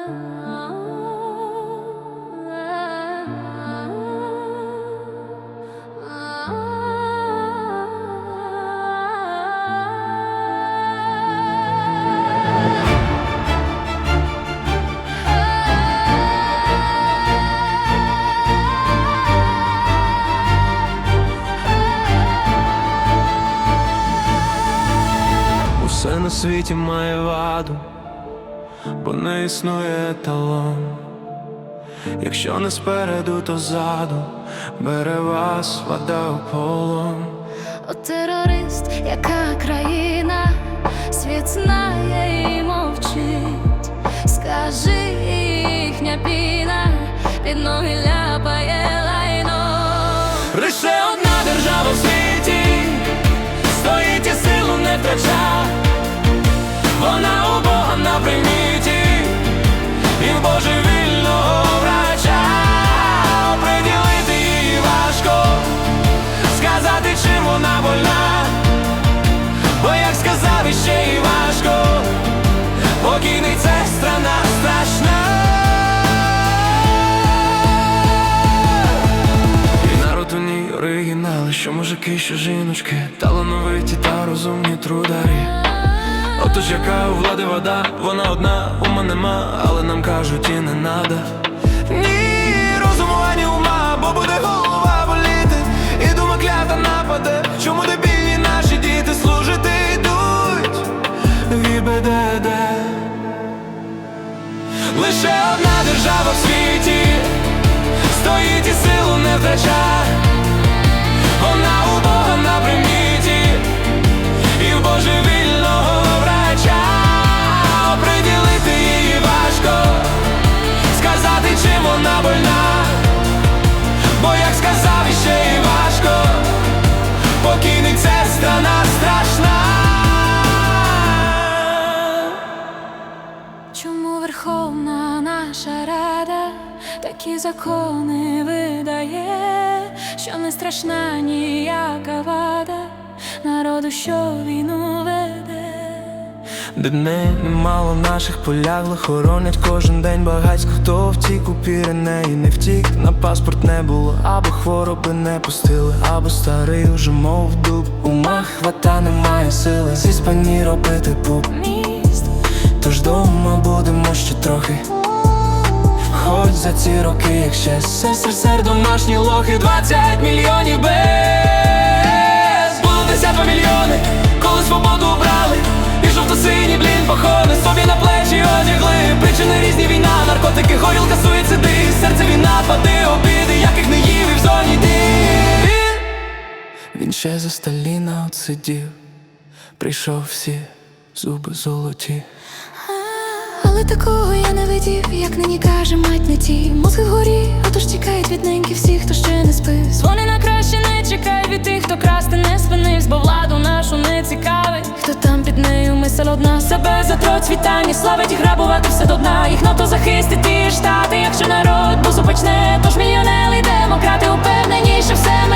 Усе на світі має ваду, бо не існує талон. Якщо не спереду, то ззаду бере вас вода в полон. О, терорист, яка країна, світ знає оригінали, що мужики, що жіночки, талановиті та розумні трударі. Отож, яка у влади вода, вона одна, ума нема, але нам кажуть і не надо. Ні, розуму ані ума, бо буде голова боліти, і дума клята нападе. Чому дебільні наші діти служити йдуть? В Лише одна держава в світі стоїть і силу не втрачає. Рада такі закони видає, що не страшна ніяка вада народу, що війну веде. Де немало наших поляглих хоронять кожен день багатько хто втік у Піренеї не втік, на паспорт не було, або хвороби не пустили, або старий уже мов дуб. Ума хвата немає сили, зі спані робити пуп. Міст Тож дома будемо ще трохи. Хоч за ці роки, як ще домашні лохи 20 мільйонів без. Було 52 мільйони, коли свободу брали І жовто-сині, блін, похони собі на плечі одягли. Причини різні війна, наркотики, горілка, суїциди. Серцеві напади, обіди, яких не їв і в зоні дій Він ще за Сталіна отсидів. Прийшов всі зуби золоті. Але такого я не видів, як нині каже мать не ті Мозки вгорі, отож тікають від неньки всіх, хто ще не спив Вони на краще не чекають від тих, хто красти не спинився, бо владу нашу не цікавить. Хто там під нею мисль одна себе за процвітання, славить і грабувати все до дна. Їх на то захистити і штати, якщо народ бузу почне, тож мільйонери й демократи упевнені, що все